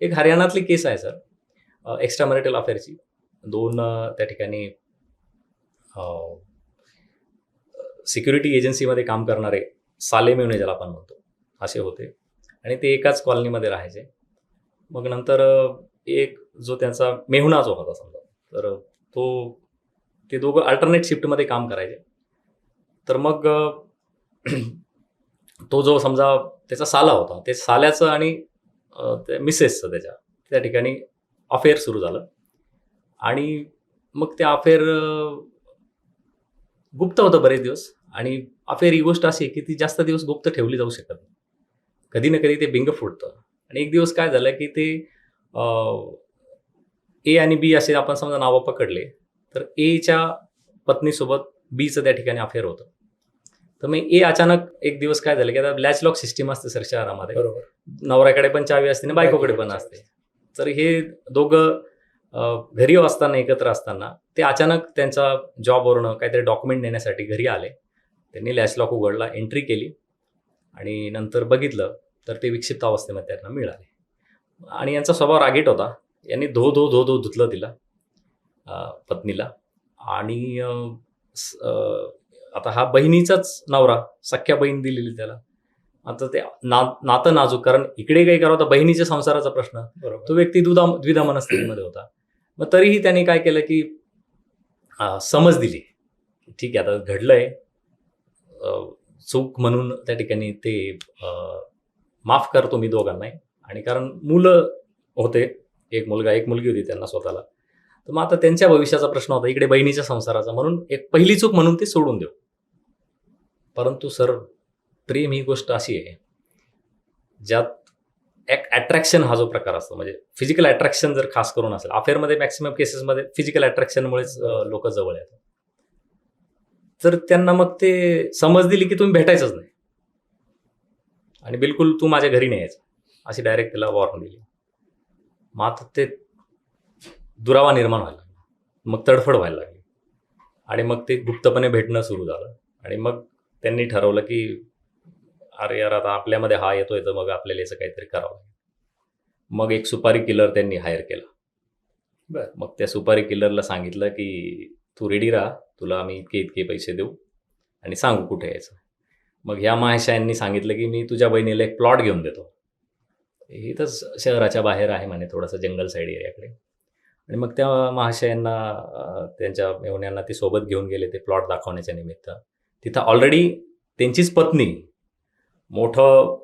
एक हरियाणातली केस आहे sir. Extra marital अफेअरची दोन त्या ठिकाणी सिक्युरिटी एजन्सीमध्ये काम करणारे साले मिळणे ज्याला आपण म्हणतो असे होते. आणि ते एकाच कॉलनीमध्ये राहायचे. मग नंतर एक जो त्यांचा मेहुणा जो होता समजा तर तो ते दोघं अल्टरनेट शिफ्टमध्ये काम करायचे. तर मग तो जो समजा त्याचा साला होता ते साल्याचं आणि ते मिसेसचं त्याच्या. त्या ठिकाणी अफेअर सुरू झालं. आणि मग ते अफेअर गुप्त होतं बरेच दिवस. आणि अफेअर ही गोष्ट अशी आहे की ती जास्त दिवस गुप्त ठेवली जाऊ शकत नाही. कधी ना कधी ते बिंग फुटतं. आणि एक दिवस काय झालं की ते ए आणि बी असे आपण समजा नावं पकडले तर एच्या पत्नीसोबत बीचं त्या ठिकाणी अफेअर होतं. तर मग ए अचानक एक दिवस काय झालं की आता लॅच लॉक सिस्टीम असते सर शहरामध्ये बरोबर. नवऱ्याकडे पण चावी असते आणि बायकोकडे पण असते. तर हे दोघं घरी असताना एकत्र असताना ते अचानक त्यांचा जॉबवरनं काहीतरी डॉक्युमेंट नेण्यासाठी घरी आले. त्यांनी लॅच लॉक उघडला एंट्री केली आणि नंतर बघितलं तर ते विक्षिप्त अवस्थेमध्ये त्यांना मिळाले. आणि यांचा स्वभाव रागीट होता. यांनी धो धो धो धो धुतलं तिला पत्नीला आणि आता हा बहिणीचाच नवरा सख्या बहीण दिलेली त्याला. आता ते ना नातं नाजूक कारण इकडे काही करावं तर बहिणीच्या संसाराचा प्रश्न. बरोबर. तो व्यक्ती दुधा द्विधा मनस्थितीमध्ये होता. मग तरीही त्यांनी काय केलं की समज दिली. ठीक आहे आता घडलंय. चूक म्हणून त्या ठिकाणी ते माफ करतो मी दोघांनाही. आणि कारण मुलं होते. एक मुलगा एक मुलगी होती त्यांना स्वतःला. तर मग आता त्यांच्या भविष्याचा प्रश्न होता इकडे बहिणीच्या संसाराचा. म्हणून एक पहिली चूक म्हणून ते सोडून देऊ. परंतु सर प्रेम ही गोष्ट अशी आहे ज्यात एक अट्रॅक्शन हा जो प्रकार असतो म्हणजे फिजिकल अट्रॅक्शन जर खास करून असेल अफेअरमध्ये मॅक्सिमम केसेसमध्ये फिजिकल अट्रॅक्शनमुळेच लोक जवळ येतात. तर त्यांना मग ते समज दिली की तुम्ही भेटायचंच नाही. आणि बिलकुल तू माझ्या घरी नाही यायचं. अशी डायरेक्ट त्याला वॉर्न दिली. मग आता ते दुरावा निर्माण व्हायला लागला. मग तडफड व्हायला लागली. आणि मग ते गुप्तपणे भेटणं सुरू झालं. आणि मग त्यांनी ठरवलं की अरे यार आता आपल्यामध्ये हा येतोय तर मग आपल्याला याचं काहीतरी करावं लागेल. मग एक सुपारी किलर त्यांनी हायर केला. बर. मग त्या सुपारी किलरला सांगितलं की तू रेडी राहा तुला आम्ही इतके इतके पैसे देऊ आणि सांगू कुठे यायचं. मग ह्या महाशयांनी सांगितलं की मी तुझ्या बहिणीला एक प्लॉट घेऊन देतो. इथंच शहराच्या बाहेर आहे म्हणे थोडंसं जंगल साईड एरियाकडे. आणि मग त्या महाशयांना त्यांच्या मेवण्यांना ते सोबत घेऊन गेले ते प्लॉट दाखवण्याच्या निमित्त. तिथं ऑलरेडी त्यांचीच पत्नी मोठं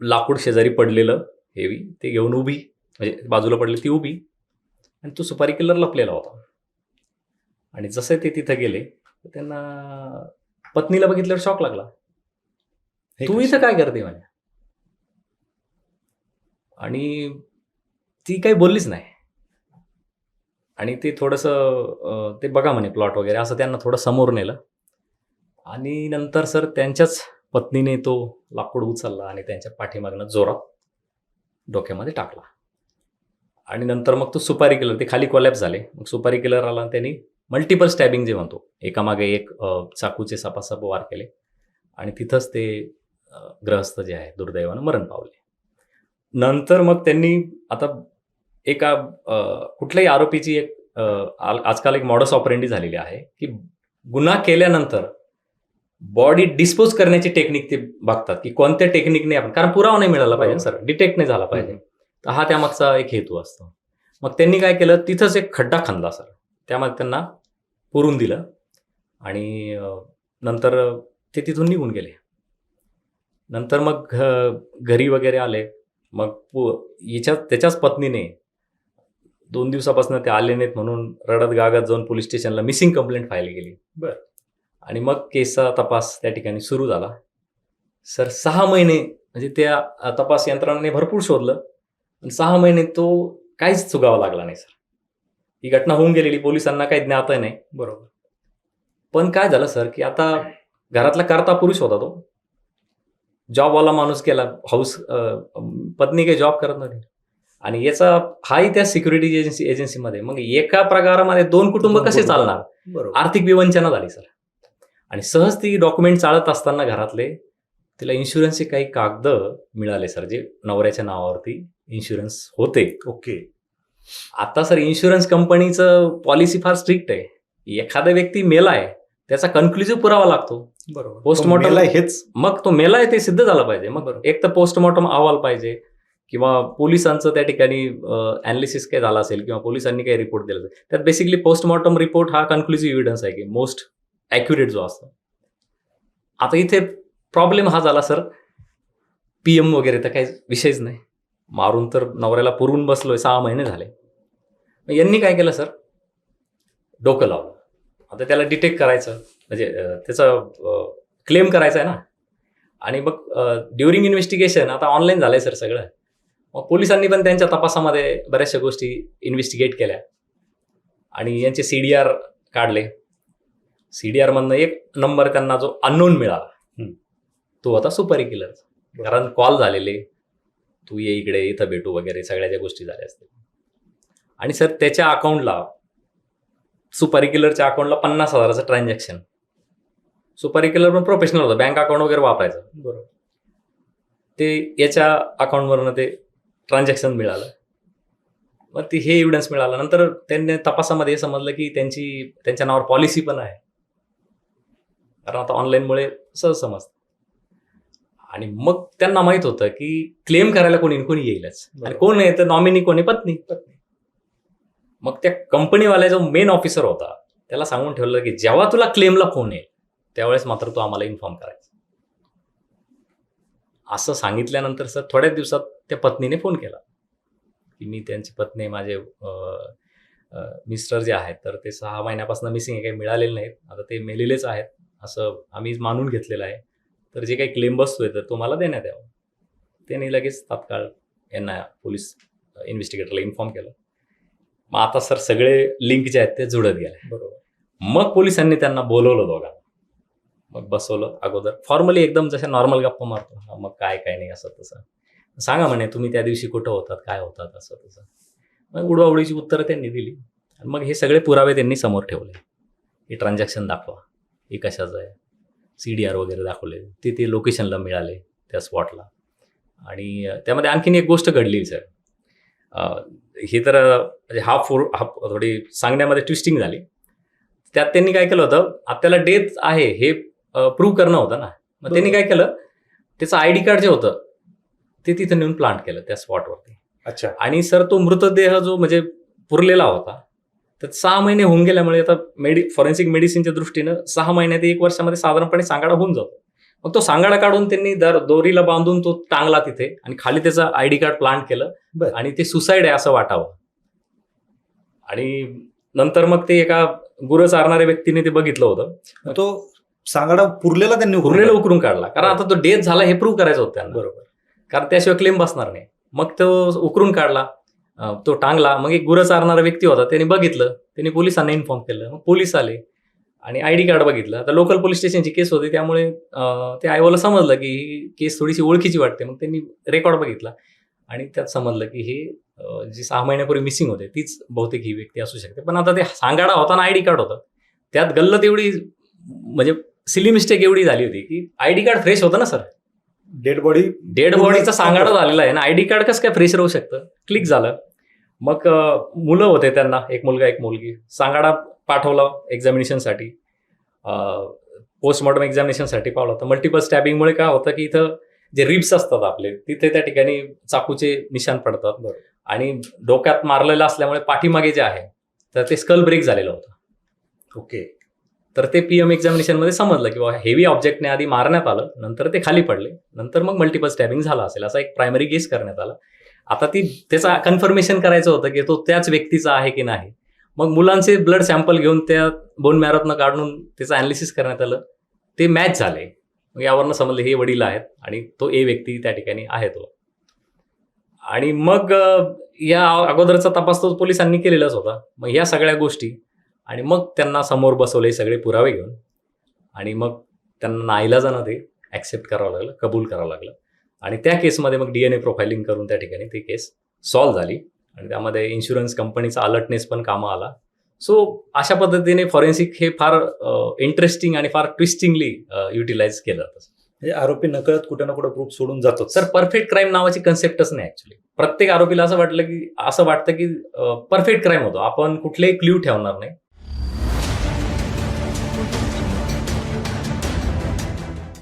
लाकूड शेजारी पडलेलं हेवी ते घेऊन उभी म्हणजे बाजूला पडली ती उभी आणि तो सुपारी किल्लर लपलेला होता. आणि जसे ते तिथं गेले तर त्यांना पत्नीला बघितल्यावर शॉक लागला. तू? इथं काय करते? म्हणे. आणि ती काही बोललीच नाही. आणि ते थोडंसं ते बघा म्हणे प्लॉट वगैरे असं त्यांना थोडं समोर नेलं. आणि नंतर सर त्यांच्याच पत्नीने तो लाकूड उचलला आणि त्यांच्या पाठीमागनं जोरात डोक्यामध्ये टाकला. आणि नंतर मग तो सुपारी किलर ते खाली कोलॅप्स झाले. मग सुपारी किलर आला आणि त्यांनी मल्टिपल स्टॅबिंग जे म्हणतो एकामागे एक चाकूचे सपासप वार केले. आणि तिथंच ते ग्रहस्थ जे आहे दुर्दैवानं मरण पावले. नंतर मग त्यांनी आता एका कुठल्याही आरोपीची एक आजकाल एक मॉडस ऑपरेंडी झालेली आहे की गुन्हा केल्यानंतर बॉडी डिस्पोज करण्याची टेक्निक ते बघतात की कोणत्या टेक्निकने आपण कारण पुरावा नाही मिळाला पाहिजे सर डिटेक्ट नाही झाला पाहिजे. तर हा त्यामागचा एक हेतू असतो. मग त्यांनी काय केलं तिथंच एक खड्डा खणला सर त्यामध्ये त्यांना पुरून दिलं आणि नंतर ते तिथून निघून गेले. नंतर मग घरी वगैरे आले. मग याच्या त्याच्याच पत्नीने दोन दिवसापासून ते आले नाहीत म्हणून रडत गागत जाऊन पोलीस स्टेशनला मिसिंग कंप्लेंट फाईल केली. बर. आणि मग केसचा तपास त्या ठिकाणी सुरू झाला. सर सहा महिने म्हणजे त्या तपास यंत्रणाने भरपूर शोधलं. पण सहा महिने तो काहीच चुकावा लागला नाही सर. ही घटना होऊन गेलेली पोलिसांना काही ज्ञात नाही. बरोबर. पण काय झालं सर की आता घरातला करता पुरुष होता तो. जॉबवाला माणूस केला हाऊस पत्नी काही जॉब करत नव्हती. आणि याचा हाही त्या सिक्युरिटी एजन्सी एजन्सीमध्ये मग एका प्रकारामध्ये दोन कुटुंब कसे. चालणार? आर्थिक विवंचना झाली सर. आणि सहज ती डॉक्युमेंट चालत असताना घरातले तिला इन्शुरन्सचे काही कागद मिळाले सर जे नवऱ्याच्या नावावरती इन्शुरन्स होते. ओके. आता सर इन्शुरन्स कंपनीचं पॉलिसी फार स्ट्रिक्ट आहे. एखादा व्यक्ती मेला आहे त्याचा कन्क्लुझिव्ह पुरावा लागतो. बरोबर. मेला हेच. मग तो मेला आहे ते सिद्ध झालं पाहिजे. मग एक तर पोस्टमॉर्टम अहवाल पाहिजे. किंवा पोलिसांचं त्या ठिकाणी अनालिसिस काय झालं असेल किंवा पोलिसांनी काही रिपोर्ट दिला असेल त्यात बेसिकली पोस्टमॉर्टम रिपोर्ट हा कन्क्लुझिव्ह एव्हिडन्स आहे की मोस्ट ॲक्युरेट जो असतो. आता इथे प्रॉब्लेम हा झाला सर पी एम वगैरे तर काही विषयच नाही. मारून तर नवऱ्याला पुरवून बसलोय सहा महिने झाले. मग यांनी काय केलं सर डोकं लावलं. आता त्याला डिटेक्ट करायचं म्हणजे त्याचा त्याचं क्लेम करायचं आहे ना. आणि मग ड्युरिंग इन्व्हेस्टिगेशन आता ऑनलाईन झालं आहे सर सगळं. पोलिसांनी पण त्यांच्या तपासामध्ये बऱ्याचशा गोष्टी इन्व्हेस्टिगेट केल्या. आणि यांचे सी डी आर काढले. सी डी आरमधनं एक नंबर त्यांना जो अननोन मिळाला. तो होता सुपारी किलर कारण कॉल झालेले. तू ये इकडे इथं भेटू वगैरे सगळ्या ज्या गोष्टी झाल्या असतील. आणि सर त्याच्या अकाउंटला सुपारी किलरच्या अकाउंटला पन्नास हजाराचं ट्रान्झॅक्शन सुपारी किलर पण प्रोफेशनल होतं. बँक अकाउंट वगैरे वापरायचं. बरोबर. ते याच्या अकाउंटवरनं ते ट्रान्झॅक्शन मिळालं. मग ते हे एव्हिडन्स मिळालं. नंतर त्यांनी तपासामध्ये समजलं की त्यांची त्यांच्या नावावर पॉलिसी पण आहे. कारण आता ऑनलाईनमुळे सहज समजतं. आणि मग त्यांना माहीत होतं की क्लेम करायला कोणी कोणी येईलच. आणि. कोण आहे तर नॉमिनी कोणी पत्नी. पत्नी. मग त्या कंपनीवाल्या जो मेन ऑफिसर होता त्याला सांगून ठेवलं की जेव्हा तुला क्लेमला फोन येईल त्यावेळेस मात्र तू आम्हाला इन्फॉर्म करायचं. असं सांगितल्यानंतर सर थोड्याच दिवसात त्या पत्नीने फोन केला. की मी त्यांची पत्नी माझे मिस्टर जे आहेत तर ते सहा महिन्यापासून मिसिंग आहे काही मिळालेले नाहीत. आता ते मेलेलेच आहेत. असं आम्ही मानून घेतलेलं आहे. तर जे काही क्लेम बसतोय तर तो मला देण्यात यावं. त्यांनी लगेच तात्काळ यांना पोलीस इन्व्हेस्टिगेटरला इन्फॉर्म केलं. मग आता सर सगळे लिंक जे आहेत ते जुळत गेले. बरोबर. मग पोलिसांनी त्यांना बोलवलं दोघांना. मग बसवलं अगोदर. फॉर्मली एकदम जशा नॉर्मल गप्पा मारतो. मग काय काय नाही असं तसं. सांगा म्हणे तुम्ही त्या दिवशी कुठं होतात? काय होतात? असं तसं. मग उडवाउडीची उत्तरं त्यांनी दिली. आणि मग हे सगळे पुरावे त्यांनी समोर ठेवले. हे ट्रान्झॅक्शन दाखवा. हे कशाचं आहे? सी डी आर वगैरे दाखवले. ते ते लोकेशनला मिळाले त्या स्पॉटला आणि त्यामध्ये आणखीन एक गोष्ट घडली सर हे तर म्हणजे हा फोर हा थोडी सांगण्यामध्ये ट्विस्टिंग झाली. त्यात त्यांनी काय केलं होतं? आपल्याला डेथ आहे हे प्रूव्ह करणं होतं ना. मग त्यांनी काय केलं? त्याचं आय डी कार्ड जे होतं ते तिथं नेऊन प्लांट केलं त्या स्पॉटवरती अच्छा. आणि सर तो मृतदेह जो म्हणजे पुरलेला होता तर सहा महिने होऊन गेल्यामुळे आता मेडि फॉरेन्सिक मेडिसिनच्या दृष्टीनं सहा महिन्यात एक वर्षामध्ये साधारणपणे सांगाडा होऊन जातो. मग तो सांगाडा काढून त्यांनी दर दोरीला बांधून तो टांगला तिथे आणि खाली त्याचं आय डी कार्ड प्लांट केलं. आणि ते सुसाईड आहे असं वाटावं. आणि नंतर मग ते एका गुरं चारणाऱ्या व्यक्तीने ते बघितलं होतं. तो सांगाडा पुरलेला त्यांनी. उकरून काढला. कारण आता तो डेथ झाला हे प्रूव्ह करायचं होतं त्यांना. बरोबर. कारण त्याशिवाय क्लेम बसणार नाही. मग तो उकरून काढला तो टांगला मग एक गुरं चारणारा व्यक्ती होता त्याने बघितलं त्यांनी पोलिसांना इन्फॉर्म केलं मग पोलीस आले आणि आय डी कार्ड बघितलं. आता लोकल पोलीस स्टेशनची केस होती त्यामुळे ते आयवाला समजलं की ही केस थोडीशी ओळखीची वाटते मग त्यांनी रेकॉर्ड बघितला आणि त्यात समजलं की हे जी सहा महिन्यापूर्वी मिसिंग होते तीच बहुतेक ही व्यक्ती असू शकते. पण आता ते सांगाडा होता ना आय डी कार्ड होतं. त्यात गल्लत एवढी म्हणजे सिली मिस्टेक एवढी झाली होती की आय डी कार्ड फ्रेश होतं ना सर? डेड बॉडी डेड बॉडीचा सांगाडा झालेला आहे ना. आयडी कार्ड कसं काय फ्रेश राहू शकतं? क्लिक झालं. मग मुलं होते त्यांना एक मुलगा एक मुलगी. सांगाडा पाठवला एक्झामिनेशनसाठी पोस्टमॉर्टम एक्झामिनेशनसाठी पावला तर मल्टिपल स्टॅबिंगमुळे काय होतं की इथं जे रिब्स असतात आपले तिथे त्या ठिकाणी चाकूचे निशाण पडतात. आणि डोक्यात मारलेलं असल्यामुळे पाठीमागे जे आहे तर ते स्कल ब्रेक झालेलं होतं. ओके तर ते पीएम एक्झामिनेशनमध्ये समजलं की बाबा हेवी ऑब्जेक्टने आधी मारण्यात आलं नंतर ते खाली पडले नंतर मग मल्टिपल स्टॅबिंग झाला असेल असा एक प्रायमरी गेस करण्यात आला. आता ती त्याचा कन्फर्मेशन करायचं होतं की तो त्याच व्यक्तीचा आहे की नाही. मग मुलांचे ब्लड सॅम्पल घेऊन त्या बोन मॅरोतनं काढून त्याचं अनालिसिस करण्यात आलं. ते मॅच झाले. मग यावरनं समजलं हे वडील आहेत आणि तो ए व्यक्ती त्या ठिकाणी आहे तो. आणि मग या अगोदरचा तपास तो पोलिसांनी केलेलाच होता. मग या सगळ्या गोष्टी आणि मग त्यांना समोर बसवले सगळे पुरावे घेऊन. आणि मग त्यांना नाईलाजानं ते ॲक्सेप्ट करावं लागलं कबूल करावं लागलं. आणि त्या केसमध्ये मग डी एन ए प्रोफायलिंग करून त्या ठिकाणी ती केस सॉल्व्ह झाली. आणि त्यामध्ये इन्शुरन्स कंपनीचा अलर्टनेस पण कामं आला. सो अशा पद्धतीने फॉरेन्सिक हे फार इंटरेस्टिंग आणि फार ट्विस्टिंगली युटिलाइज केलं जातं. म्हणजे आरोपी नकळत कुठे ना कुठे प्रूफ सोडून जातो सर परफेक्ट क्राईम नावाची कन्सेप्टच नाही ऍक्च्युली प्रत्येक आरोपीला असं वाटलं की असं वाटतं की परफेक्ट क्राईम होतो. आपण कुठलेही क्ल्यू ठेवणार नाही.